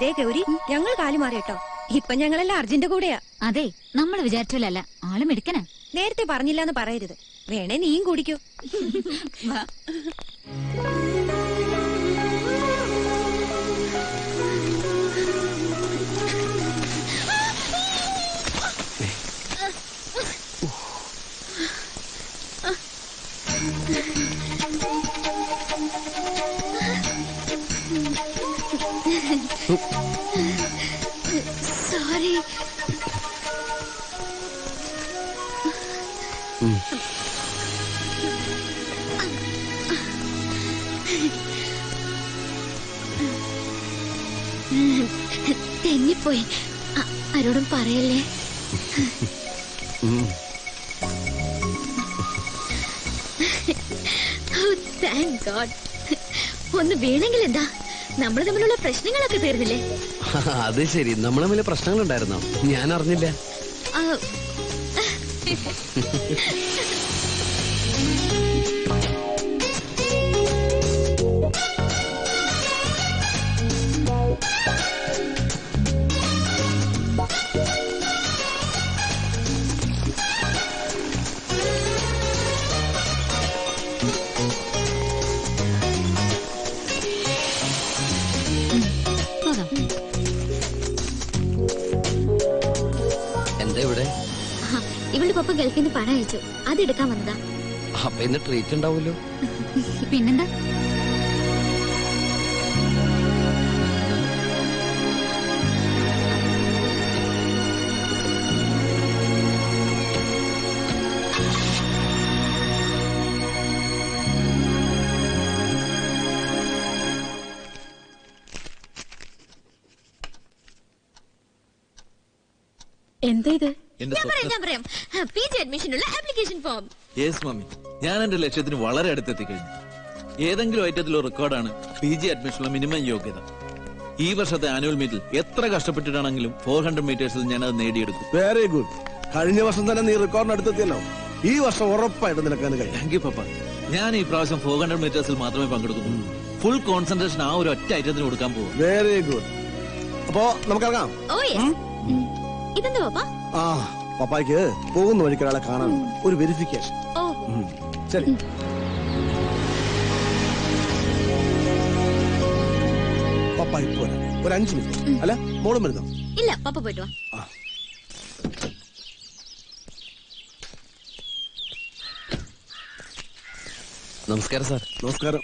ദേ ഗൗരി ഞങ്ങൾ കാലു മാറി കേട്ടോ. ഇപ്പൊ ഞങ്ങളെല്ലാം അർജുന്റെ കൂടെയാ. അതെ നമ്മൾ വിചാരിച്ചില്ലല്ല ആൾ എടുക്കണേ. നേരത്തെ പറഞ്ഞില്ല എന്ന് പറയരുത്. വേണേ നീയും കുടിക്കൂ. സോറി തെന്നിപ്പോയി. ആരോടും പറയല്ലേ? താങ്ക് ഗോഡ് ഒന്ന് വീണെങ്കിൽ എന്താ നമ്മൾ തമ്മിലുള്ള പ്രശ്നങ്ങളൊക്കെ തീർന്നില്ലേ അത് ശരി. നമ്മൾ തമ്മിൽ പ്രശ്നങ്ങളുണ്ടായിരുന്നോ? ഞാൻ അറിഞ്ഞില്ല. പപ്പ ഗൾഫിൽ നിന്ന് പണം അയച്ചു. അതെടുക്കാൻ വന്നതാ. അപ്പൊ ഇന്ന് ട്രീറ്റ് ഉണ്ടാവുമല്ലോ. പിന്നെന്താ? എന്താ ഇത്? എന്റെ ഞാൻ പറയാം ഞാൻ പറയാം. പി ജി അഡ്മിഷനുള്ള ആപ്ലിക്കേഷൻ ഫോം. Yes mummy. ഞാൻ എന്റെ ലക്ഷ്യത്തിന് വളരെ അടുത്തെത്തി കഴിഞ്ഞു. ഏതെങ്കിലും ഐറ്റത്തിലോ റെക്കോർഡാണ് പി ജി അഡ്മിഷനുള്ള മിനിമം യോഗ്യത. ഈ വർഷത്തെ ആനുവൽ മീറ്റിൽ എത്ര കഷ്ടപ്പെട്ടിട്ടാണെങ്കിലും ഫോർ ഹൺഡ്രഡ് മീറ്റേഴ്സിൽ ഞാൻ അത് നേടിയെടുക്കും. വെരി ഗുഡ് കഴിഞ്ഞ വർഷം തന്നെ നീ റെക്കോർഡിന് അടുത്തെത്തിയല്ലോ ഈ വർഷം ഉറപ്പായിട്ട് നിനക്കാൻ കഴിയും. Thank you papa. ഞാൻ ഈ പ്രാവശ്യം ഫോർ ഹൺഡ്രഡ് മീറ്റേഴ്സിൽ മാത്രമേ പങ്കെടുക്കുന്നുള്ളൂ. ഫുൾ കോൺസെൻട്രേഷൻ ആ ഒരു ഒറ്റ ഐറ്റത്തിന് കൊടുക്കാൻ പോകും വെരി ഗുഡ് അപ്പോ നമുക്കിറങ്ങാം ഓ യെസ് ഇതെന്താ പാപ്പ? ആ പപ്പായ്ക്ക് പോകുന്ന വഴിക്ക് ഒരാളെ കാണാൻ ഒരു വെരിഫിക്കേഷൻ ഓ. ശരി. പപ്പ ഇപ്പൊ ഒരു അഞ്ചു മിനിറ്റ്. അല്ല മോളും വരുന്നോ? ഇല്ല പപ്പ പോയിട്ട് വാ. ആ. നമസ്കാരം സാർ. നമസ്കാരം.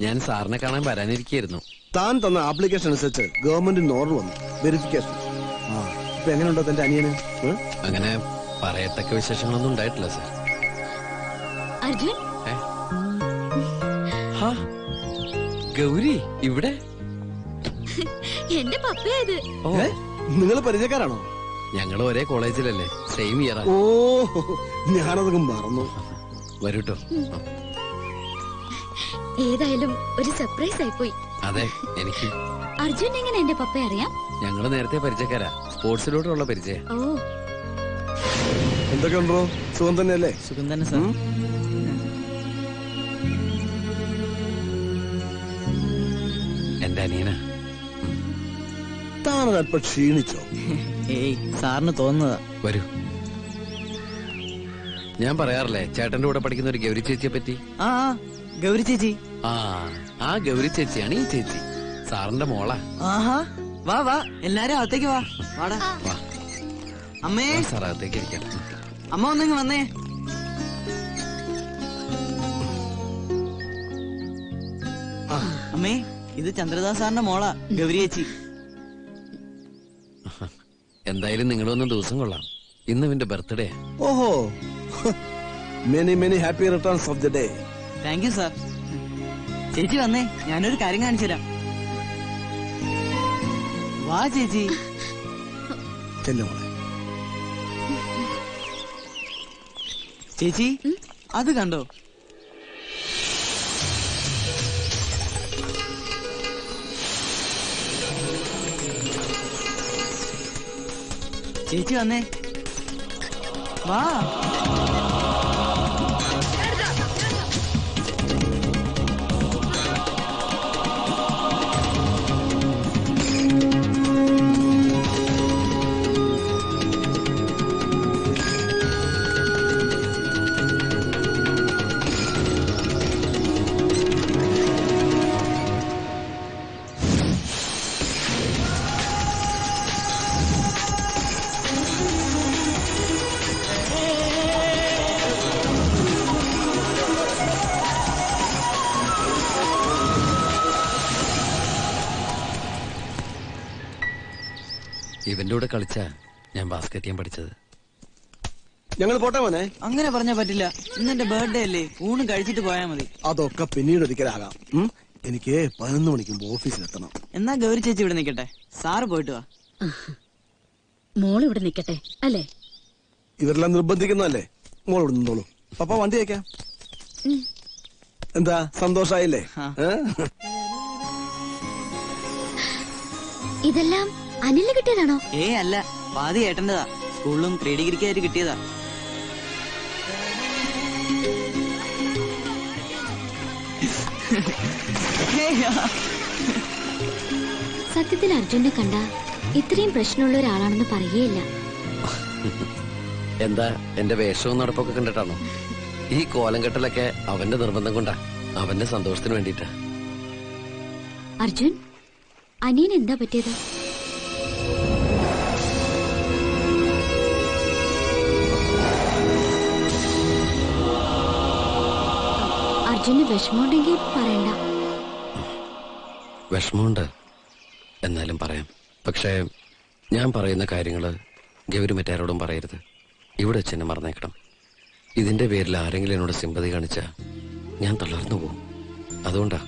ഞാൻ സാറിനെ കാണാൻ വരാനിരിക്കുന്നു താൻ തന്ന ആപ്ലിക്കേഷൻ അനുസരിച്ച് ഗവൺമെന്റിന് ഓർഡർ വന്നു. വെരിഫിക്കേഷൻ ഇപ്പൊ എങ്ങനെയുണ്ടോ തന്റെ അനിയന്? അങ്ങനെ പറയത്തക്ക വിശേഷങ്ങളൊന്നും ഉണ്ടായിട്ടില്ല സാർ. അർജുൻ? ഗൗരി ഇവിടെ? എന്റെ പപ്പയത് നിങ്ങൾ പരിചയക്കാരാണോ? ഞങ്ങൾ ഒരേ കോളേജിലല്ലേ സെയിം ഇയർ ഓ ഞാനതൊക്കെ മറന്നു. വരൂട്ടോ. ഏതായാലും ഒരു സർപ്രൈസ് ആയിപ്പോയി. അതെ എനിക്ക് അർജുൻ എങ്ങനെ എന്റെ പപ്പ അറിയാം? ഞങ്ങൾ നേരത്തെ പരിചയക്കാരാ. സ്പോർട്സിലോട്ടുള്ള പരിചയം. ഓ. എന്തൊക്കെയുണ്ടോ സുഖം തന്നെയല്ലേ? സുഖം തന്നെ സാർ? എന്റെ അനിയന. താനത് അല്പം ക്ഷീണിച്ചോ? ഏയ് സാറിന് തോന്നുന്നതാ. വരൂ. ഞാൻ പറയാറില്ലേ ചേട്ടന്റെ കൂടെ പഠിക്കുന്ന ഒരു ഗൗരി ചേച്ചിയെ പറ്റി? ആ ആ, ഗൗരി ചേച്ചി. ആ ആ ഗൗരി ചേച്ചിയാണ് ഈ ചേച്ചി. സാറിന്റെ മോളാ. ആഹാ. വാ വാ. എല്ലാരും അകത്തേക്ക് വാ. വാടാ. വാ. അമ്മേ. സാർ അകത്തേക്ക് ഇരിക്കാം. അമ്മ ഒന്നിങ്ങ് വന്നേ. അമ്മേ ഇത് ചന്ദ്രദാസ് സാറിന്റെ മോളാ ഗൗരി ചേച്ചി. എന്തായാലും നിങ്ങളൊന്നും ദിവസം കൊള്ളാം. ഇന്ന് ഇവന്റെ ബർത്ത്ഡേ. ഓഹോ. Many many happy returns of the day thank you sir ചേച്ചി വന്നേ. ഞാനൊരു കാര്യം കാണിച്ചു തരാം വാ ചേച്ചി. ചേച്ചി അത് കണ്ടോ? ചേച്ചി വന്നേ. വാ. ഞാൻ ബാസ്കറ്റ് ചെയ്യാൻ പഠിച്ചത്. ഞങ്ങൾ പോട്ടെ മോനെ? അങ്ങനെ പറഞ്ഞാ പറ്റില്ല. ഇന്ന് എന്റെ ബർത്ത്ഡേ അല്ലേ? ഊണ് കഴിച്ചിട്ട് പോയാ മതി. അതൊക്കെ പിന്നീട് ഒരിക്കലാകാം. എനിക്ക് പതിനൊന്ന് മണിക്കുമ്പോ ഓഫീസിൽ എത്തണം എന്നാ ഗൗരി ചേച്ചി ഇവിടെ നിക്കട്ടെ? സാറ് പോയിട്ട് വാ. മോൾ ഇവിടെ നിക്കട്ടെ അല്ലേ? ഇവരെല്ലാം നിർബന്ധിക്കുന്നല്ലേ മോൾ ഇവിടെ നിന്നോളൂ. പപ്പ വണ്ടി അയക്കാം എന്താ സന്തോഷായില്ലേ? ഇതെല്ലാം അനിൽ കിട്ടിയതാണോ? ഏ അല്ല. പാതി ഏട്ടന്റെതാ. സ്കൂളിലും പ്രീ ഡിഗ്രിക്കായിട്ട് കിട്ടിയതാ. ഹേയ്, സത്യത്തിൽ അർജുനെ കണ്ട ഇത്രയും പ്രശ്നമുള്ള ഒരാളാണെന്ന് പറയുകയില്ല. എന്താ? എന്റെ വേഷവും നടപ്പൊക്കെ കണ്ടിട്ടാണോ? ഈ കോലം കെട്ടലൊക്കെ അവന്റെ നിർബന്ധം കൊണ്ടാ. അവന്റെ സന്തോഷത്തിന് വേണ്ടിട്ടാ അർജുൻ അനിയൻ എന്താ പറ്റിയത്? അർജുന് വിഷമമുണ്ടെങ്കിൽ പറയണ്ട. വിഷമമുണ്ട്. എന്നാലും പറയാം. പക്ഷേ ഞാൻ പറയുന്ന കാര്യങ്ങൾ ഗൗരി മറ്റാരോടും പറയരുത്. ഇവിടെ വെച്ച് എന്നെ മറന്നേക്കണം. ഇതിന്റെ പേരിൽ ആരെങ്കിലും എന്നോട് സിമ്പതി കാണിച്ച ഞാൻ തളർന്നു പോകും അതുകൊണ്ടാ.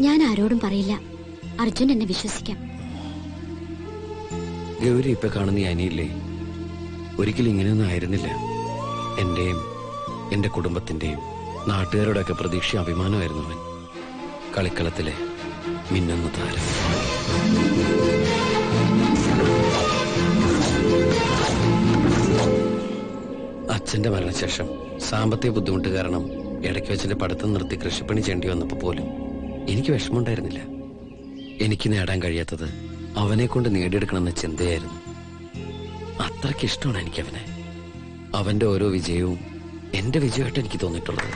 ഞാൻ ആരോടും പറയില്ല. അർജുൻ എന്നെ വിശ്വസിക്കാം. ഗൗരി ഇപ്പൊ കാണുന്ന അനിയില്ലേ? ഒരിക്കലും ഇങ്ങനെയൊന്നും ആയിരുന്നില്ല. എന്റെയും എന്റെ കുടുംബത്തിന്റെയും. നാട്ടുകാരുടെ ഒക്കെ പ്രതീക്ഷ അഭിമാനമായിരുന്നു അവൻ. കളിക്കളത്തിലെ മിന്നുന്ന താരം. അച്ഛന്റെ മരണശേഷം സാമ്പത്തിക ബുദ്ധിമുട്ട് കാരണം ഇടയ്ക്ക് വെച്ചിന്റെ പഠിത്തം നിർത്തി കൃഷിപ്പണി ചെയ്യേണ്ടി വന്നപ്പോ പോലും എനിക്ക് വിഷമമുണ്ടായിരുന്നില്ല. എനിക്ക് നേടാൻ കഴിയാത്തത് അവനെ കൊണ്ട് നേടിയെടുക്കണമെന്ന ചിന്തയായിരുന്നു. അത്രയ്ക്ക് ഇഷ്ടമാണ് എനിക്കവനെ. അവന്റെ ഓരോ വിജയവും എന്റെ വിജയമായിട്ട് എനിക്ക് തോന്നിയിട്ടുള്ളത്.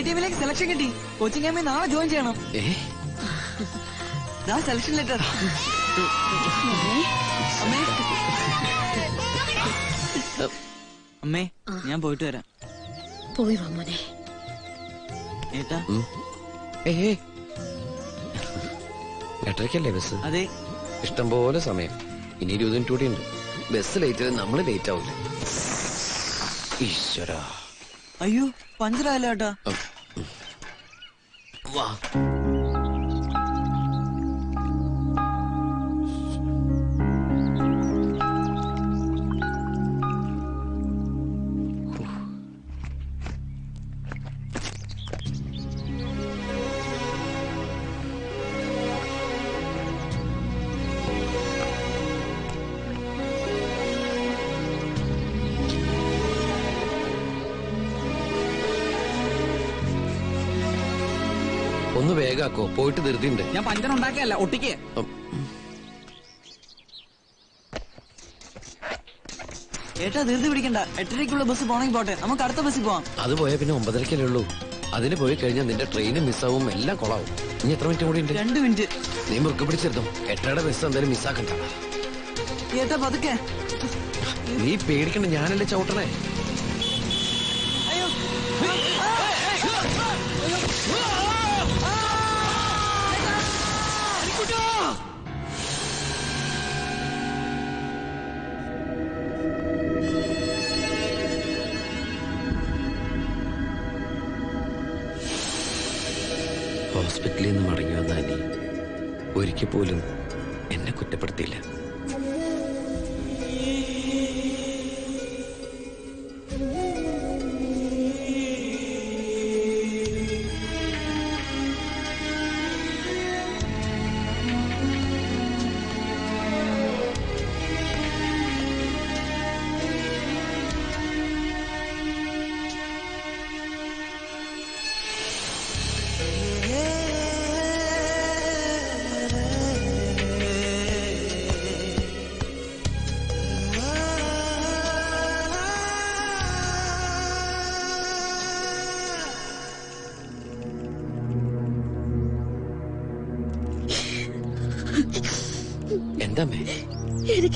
ടീമിലേക്ക് സെലക്ഷൻ കിട്ടി. കോച്ചിങ് ക്യാമ്പിൽ നാളെ ജോയിൻ ചെയ്യണം. ദാ സെലക്ഷൻ ലെറ്റർ അമ്മേ. അമ്മേ ഞാൻ പോയിട്ട് വരാം. പോയി വാ മോനെ. ഏട്ടാ. എട്ടരയ്ക്കല്ലേ ബസ്? അതെ. ഇഷ്ടം പോലെ സമയം. ഇനി ഇരുപത് മിനിറ്റ് കൂടി ഉണ്ട്. ബസ് ലേറ്റ് നമ്മൾ നമ്മൾ ലേറ്റ് ആവില്ല ഈശ്വരാ. അയ്യോ പഞ്ചറായല്ലോ ഏട്ടാ. വാ. വേഗാക്കോ. പോയിട്ട് ധൃതിണ്ട് ഞാൻ പഞ്ചർ ഉണ്ടാക്കിയല്ല ഒട്ടിക്ക്. ഏട്ടാ ധൃതി പിടിക്കണ്ട. എട്ടരയ്ക്കുള്ള ബസ് പോണെങ്കിൽ പോട്ടെ. നമുക്ക് അടുത്ത ബസ്സിൽ പോവാം. അത് പോയാൽ പിന്നെ ഒമ്പതരക്കല്ലേ ഉള്ളൂ. അതിന് പോയി കഴിഞ്ഞാൽ നിന്റെ ട്രെയിനും മിസ്സാവും എല്ലാം കൊളാവും. ഇനി എത്ര മിനിറ്റ് കൂടി ഉണ്ട്? രണ്ട് മിനിറ്റ് നീ മുറുക്ക് പിടിച്ചെടുത്തും. എട്ടയുടെ ബസ് എന്തായാലും മിസ്സാക്കണ്ട ഏട്ടാ പതുക്കെ. നീ പേടിക്കണ്ട ഞാനല്ലേ ചവിട്ടണേ. ഹോസ്പിറ്റലിൽ നിന്ന് മടങ്ങി വന്ന അനി ഒരിക്കൽ പോലും എന്നെ കുറ്റപ്പെടുത്തിയില്ല.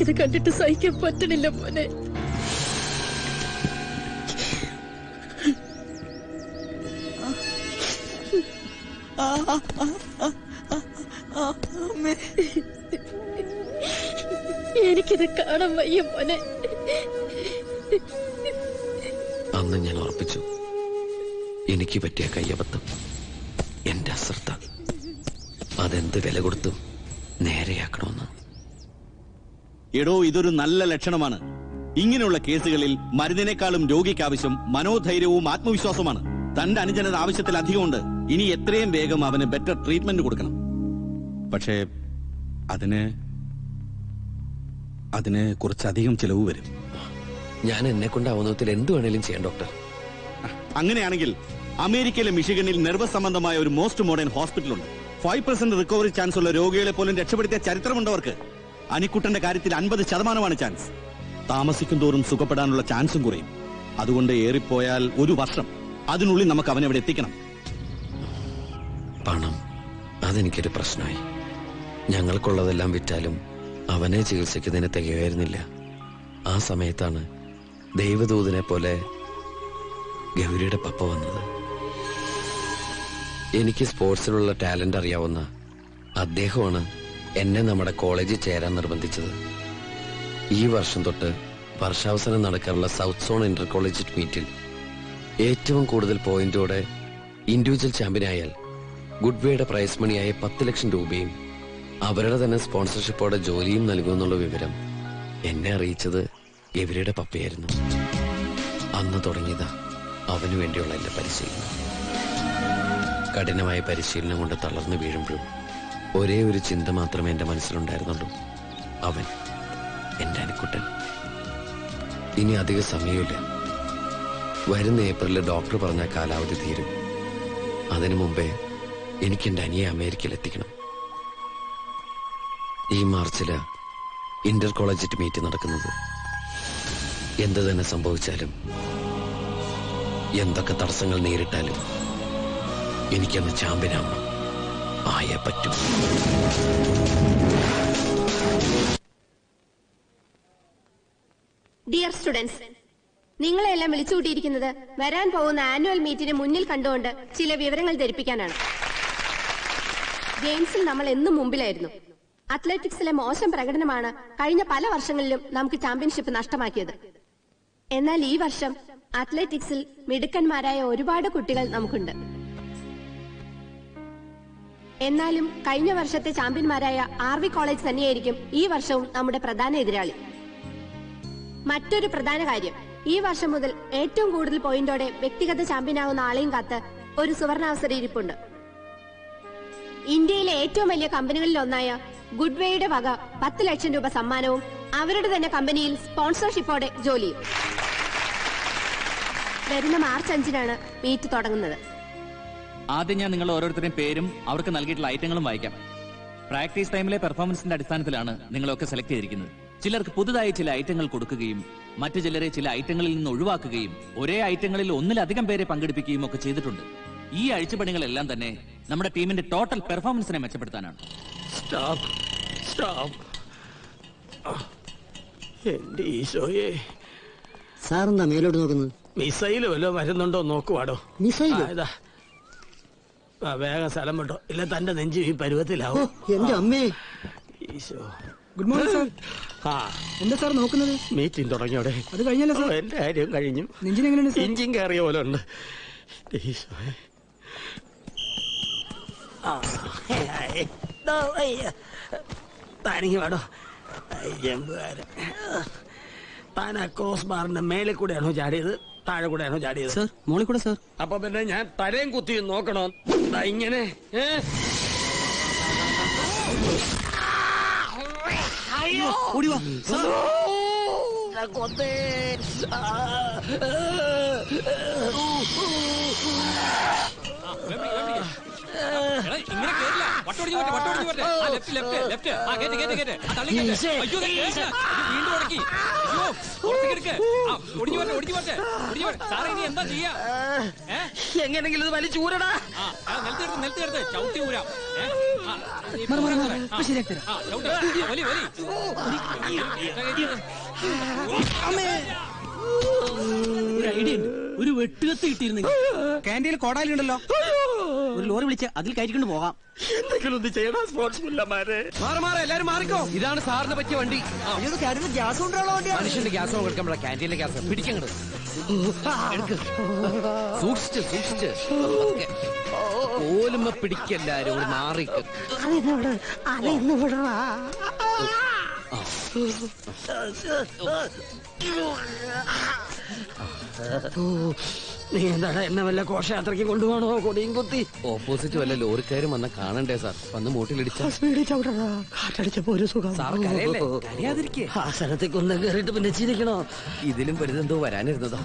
എനിക്കിത് കണ്ടിട്ട് സഹിക്കാൻ പറ്റണില്ല മോനെ. എനിക്കിത് കാണാൻ വയ്യ മോനെ. അന്ന് ഞാൻ ഉറപ്പിച്ചു. എനിക്ക് പറ്റിയ കയ്യബദ്ധം എന്റെ അശ്രദ്ധ. അതെന്ത് വില കൊടുത്തും നേരെയാക്കണമെന്ന്. എടോ ഇതൊരു നല്ല ലക്ഷണമാണ്. ഇങ്ങനെയുള്ള കേസുകളിൽ മരുന്നിനേക്കാളും രോഗിക്ക് ആവശ്യം മനോധൈര്യവും ആത്മവിശ്വാസമാണ് തന്റെ അനുജനത ആവശ്യത്തിൽ അധികമുണ്ട്. ഇനി എത്രയും വേഗം അവന് ബെറ്റർ ട്രീറ്റ്മെന്റ് കൊടുക്കണം. പക്ഷേ അതിന് അതിന് കുറച്ചധികം ചിലവ് വരും. ഞാൻ എന്നെ കൊണ്ട് വിധത്തിൽ എന്ത് വേണേലും ചെയ്യാം ഡോക്ടർ. അങ്ങനെയാണെങ്കിൽ അമേരിക്കയിലെ മിഷിഗണിൽ നെർവസ് സംബന്ധമായ ഒരു മോസ്റ്റ് മോഡേൺ ഹോസ്പിറ്റലുണ്ട് ഫൈവ് പെർസെന്റ് റിക്കവറി ചാൻസ് ഉള്ള രോഗികളെ പോലും രക്ഷപ്പെടുത്തിയ ചരിത്രമുണ്ടവർക്ക് അനിക്കുട്ടന്റെ കാര്യത്തിൽ അൻപത് ശതമാനമാണ് ചാൻസ് താമസിക്കും തോറും സുഖപ്പെടാനുള്ള ചാൻസും കുറയും. അതുകൊണ്ട് ഏറിപ്പോയാൽ ഒരു വർഷം അതിനുള്ളിൽ നമുക്ക് അവനെ അവിടെ എത്തിക്കണം. പണം. അതെനിക്കൊരു പ്രശ്നമായി. ഞങ്ങൾക്കുള്ളതെല്ലാം വിറ്റാലും അവനെ ചികിത്സിക്കുന്നതിന് തികയായിരുന്നില്ല. ആ സമയത്താണ് ദൈവദൂതനെ പോലെ ഗൗരിയുടെ പപ്പ വന്നത്. എനിക്ക് സ്പോർട്സിലുള്ള ടാലന്റ് അറിയാവുന്ന അദ്ദേഹമാണ് എന്നെ നമ്മുടെ കോളേജിൽ ചേരാൻ നിർബന്ധിച്ചത്. ഈ വർഷം തൊട്ട് വർഷാവസാനം നടക്കാനുള്ള സൗത്ത് സോൺ ഇന്റർ കോളേജ് മീറ്റിൽ ഏറ്റവും കൂടുതൽ പോയിന്റോടെ ഇൻഡിവിജ്വൽ ചാമ്പ്യനായാൽ ഗുഡ്വേയുടെ പ്രൈസ് മണിയായ പത്ത് ലക്ഷം രൂപയും അവരുടെ തന്നെ സ്പോൺസർഷിപ്പോടെ ജോലിയും നൽകുമെന്നുള്ള വിവരം എന്നെ അറിയിച്ചത് ഗവിരയുടെ പപ്പയായിരുന്നു. അന്ന് തുടങ്ങിയതാ അവനു വേണ്ടിയുള്ള എന്റെ പരിശീലനം. കഠിനമായ പരിശീലനം കൊണ്ട് തളർന്നു വീഴുമ്പോഴും ഒരേ ഒരു ചിന്ത മാത്രമേ എന്റെ മനസ്സിലുണ്ടായിരുന്നുള്ളൂ. അവൻ എന്റെ അനുക്കുട്ടൻ. ഇനി അധിക സമയമില്ല. വരുന്ന ഏപ്രിലിൽ ഡോക്ടർ പറഞ്ഞ കാലാവധി തീരും. അതിനു മുമ്പേ എനിക്ക് എന്റെ അനിയെ അമേരിക്കയിൽ എത്തിക്കണം. ഈ മാർച്ചിൽ ഇന്റർ കോളേജറ്റ് മീറ്റ് നടക്കുന്നത്. എന്ത് തന്നെ സംഭവിച്ചാലും എന്തൊക്കെ തടസ്സങ്ങൾ നേരിട്ടാലും എനിക്കന്ന് ചാമ്പ്യനാവണം. ആയേ പറ്റൂ. ഡിയർ സ്റ്റുഡൻസ് നിങ്ങളെല്ലാം വിളിച്ചുകൂട്ടിയിരിക്കുന്നത് വരാൻ പോകുന്ന ആനുവൽ മീറ്റിന് മുന്നിൽ കണ്ടുകൊണ്ട് ചില വിവരങ്ങൾ ധരിപ്പിക്കാനാണ്. ഗെയിംസിൽ നമ്മൾ എന്നും മുമ്പിലായിരുന്നു. അത്ലറ്റിക്സിലെ മോശം പ്രകടനമാണ് കഴിഞ്ഞ പല വർഷങ്ങളിലും നമുക്ക് ചാമ്പ്യൻഷിപ്പ് നഷ്ടമാക്കിയത്. എന്നാൽ ഈ വർഷം അത്ലറ്റിക്സിൽ മിടുക്കന്മാരായ ഒരുപാട് കുട്ടികൾ നമുക്കുണ്ട്. എന്നാലും കഴിഞ്ഞ വർഷത്തെ ചാമ്പ്യന്മാരായ ആർ വി കോളേജ് തന്നെയായിരിക്കും ഈ വർഷവും നമ്മുടെ പ്രധാന എതിരാളി. മറ്റൊരു പ്രധാന കാര്യം ഈ വർഷം മുതൽ ഏറ്റവും കൂടുതൽ പോയിന്റോടെ വ്യക്തിഗത ചാമ്പ്യനാകുന്ന ആളെയും കാത്ത് ഒരു സുവർണാവസര ഇരിപ്പുണ്ട്. ഇന്ത്യയിലെ ഏറ്റവും വലിയ കമ്പനികളിൽ ഒന്നായ ഗുഡ്വേയുടെ വക പത്ത് ലക്ഷം രൂപ സമ്മാനവും അവരുടെ തന്നെ കമ്പനിയിൽ സ്പോൺസർഷിപ്പോടെ ജോലിയും. വരുന്ന മാർച്ച് അഞ്ചിനാണ് മീറ്റ് തുടങ്ങുന്നത്. ആദ്യം ഞാൻ നിങ്ങൾ ഓരോരുത്തരുടെയും പേരും അവർക്ക് നൽകിയിട്ടുള്ള ഐറ്റങ്ങളും വായിക്കാം. പ്രാക്ടീസ് ടൈമിലെ പെർഫോമൻസിന്റെ അടിസ്ഥാനത്തിലാണ് നിങ്ങളൊക്കെ സെലക്ട് ചെയ്തിരിക്കുന്നത്. ചിലർക്ക് പുതുതായി ചില ഐറ്റങ്ങൾ കൊടുക്കുകയും മറ്റു ചിലരെ ചില ഐറ്റങ്ങളിൽ നിന്ന് ഒഴിവാക്കുകയും ഒരേ ഐറ്റങ്ങളിൽ ഒന്നിലധികം പേരെ പങ്കെടുപ്പിക്കുകയും ഒക്കെ ചെയ്തിട്ടുണ്ട്. ഈ അഴിച്ചുപണികളെല്ലാം തന്നെ നമ്മുടെ ടീമിന്റെ ടോട്ടൽ പെർഫോമൻസിനെ മെച്ചപ്പെടുത്താനാണ്. സ്റ്റോപ്പ് സ്റ്റോപ്പ് എന്റെ ഈശോയെ. സാറെന്താ മേലോട്ട് നോക്കുന്നത്? മിസൈൽ വല്ലതും വരുന്നുണ്ടോ നോക്കുവാടോ. മിസൈലോ? വേഗം സ്ഥലം വിട്ടോ. ഇല്ല തന്റെ നെഞ്ചു ഈ പരുവത്തിലാവും. എന്റെ അമ്മേ. ഈശോ. Good morning sir. ആ. എന്താ സാർ നോക്കുന്നത്? മീറ്റിംഗ് തുടങ്ങിയോടെ അത് കഴിഞ്ഞല്ലോ സാർ. എന്റെ കാര്യം കഴിഞ്ഞു. നെഞ്ചിന് എങ്ങനെയുണ്ട് സാർ? ഇഞ്ചിൻ കയറിയ പോലെ ഉണ്ട്. ഈശോയെ. താനിങ്ങി വേടോ ജമ്പുകാരൻ താൻ ആ ക്രോസ് ബാറിന്റെ മേലെ കൂടെയാണോ ചാടിയത്? താഴെ കൂടെയാണോ ചാടിയത്? സർ മോളി കൂടെ സർ. അപ്പൊ പിന്നെ ഞാൻ തലയും കുത്തി നോക്കണോ? ദാ ഇങ്ങനെ ഏ? ഓടി വാ. സാർ. ഇങ്ങനെ കേറില്ല. വട്ടോടിഞ്ഞു പോട്ടെ വട്ടോടിഞ്ഞു പോട്ടെ ആ ലെഫ്റ്റ് ലെഫ്റ്റ് ലെഫ്റ്റ് ആ കേറ്റ് കേറ്റ് കേറ്റ്. ആ തള്ളി കേറ്റ്. അയ്യോ കേറ്റ്. അയ്യോ, വീണ്ടും ഉടക്കി അയ്യോ എടുക്ക് ആ ഒടിഞ്ഞു പോട്ടെ ഒടിഞ്ഞു പോട്ടെ ഒടിഞ്ഞു പോട്ടെ സാറേ ഇനി എന്താ ചെയ്യാ? എങ്ങനെങ്കിലും ഇത് ഒരു ഐഡിയ ഉണ്ട്. ഒരു വെട്ടുകത്ത് കിട്ടിയിരുന്നെങ്കിൽ. ക്യാന്റീനിൽ കോടാലി ഉണ്ടല്ലോ. ഒരു ലോറി വിളിച്ച് അതിൽ കയറ്റിക്കൊണ്ട് പോകാം. എന്തെങ്കിലും ഒന്ന് ചെയ്യണം സ്പോർട്സ് മുല്ലമാരെ മാറി മാറി എല്ലാരും മാറിക്കോ. ഇതാണ് സാറിന് പറ്റിയ വണ്ടി. ഗ്യാസ് മനുഷ്യന്റെ ഗ്യാസ് കൊടുക്കുമ്പോഴാ ക്യാന്റീനിലെ ഗ്യാസ്. പിടിക്കങ്ങട്. സൂക്ഷിച്ച് സൂക്ഷിച്ച്. പിടിക്കല്ലാരും ഒരു മാറിക്ക്. നീ എന്താടാ എന്നെ വല്ല ഘോഷയാത്രയ്ക്ക് കൊണ്ടുപോകണോ? കൊടിയും കുത്തി. ഓപ്പോസിറ്റ് വല്ല ലോറിക്കാരും വന്ന കാണണ്ടേ സാർ വന്ന് മൂട്ടിലിടിച്ച. സ്പീഡിൽ ചവിട്ടടാ കാറ്റടിച്ചപ്പോ ഒരു സുഖം. ആ സ്ഥലത്തേക്ക് ഒന്ന് കയറിയിട്ട് പിന്നെ ചിരിക്കണോ? ഇതിലും പരിതെന്തോ വരാനിരുന്നതോ.